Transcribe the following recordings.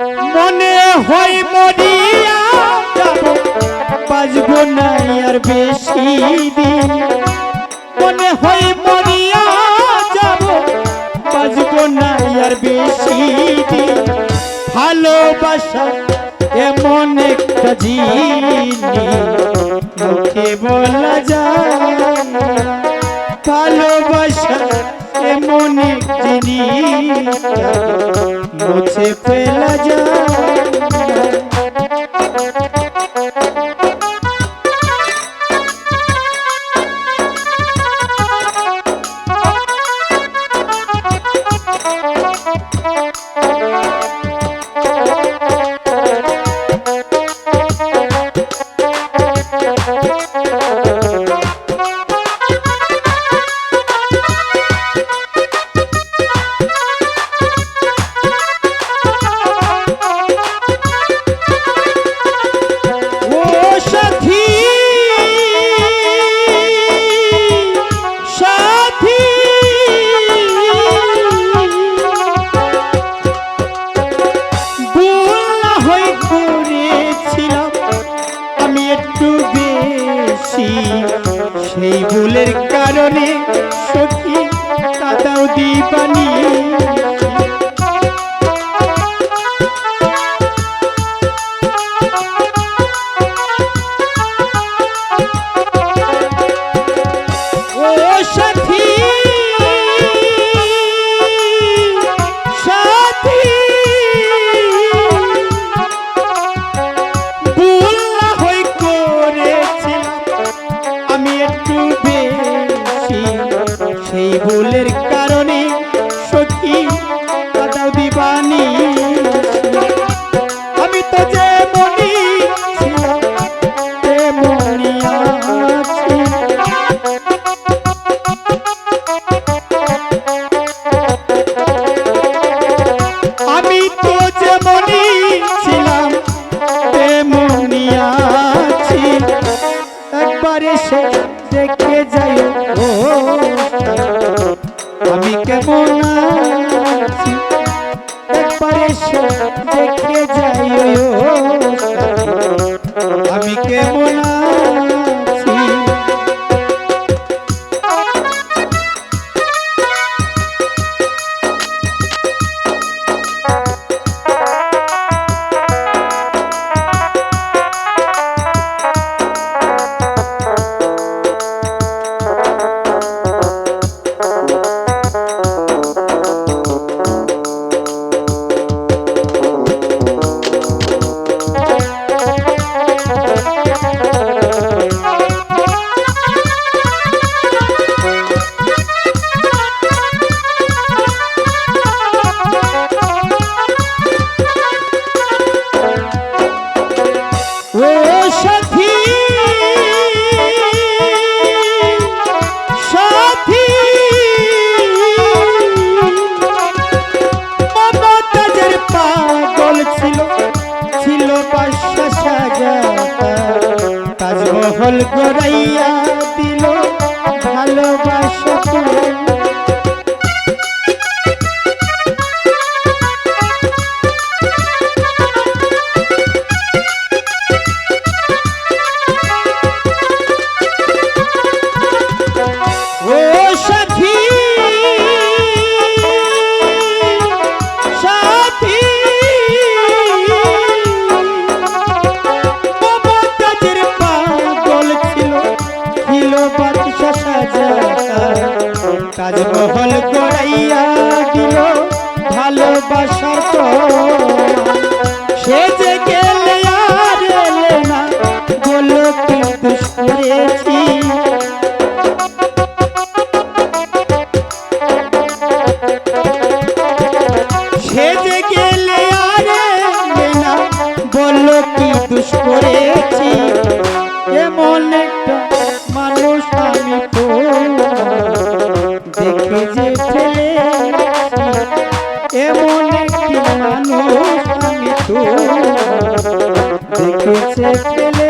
মনে হয় মরিয়া বাজবো না আর বেশি দিন। মনে হয় মরিয়া যাব। বাজবো না আর বেশি দিন। ভালোবাসা এমন একটা জিনিস। বলা যায় ভালোবাসা এমন এক জিনিস মুছে ফেলা যায় না। ও সত্যি কাদাও দিবানি আমি একটু বেশি ভুলের কারণে কেমন তাজমহল দেখে দেখেছে ফেলেছি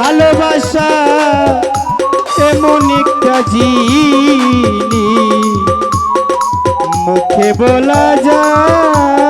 ভালোবাসা এমন একটা জিনিস। মুখে বলা যায়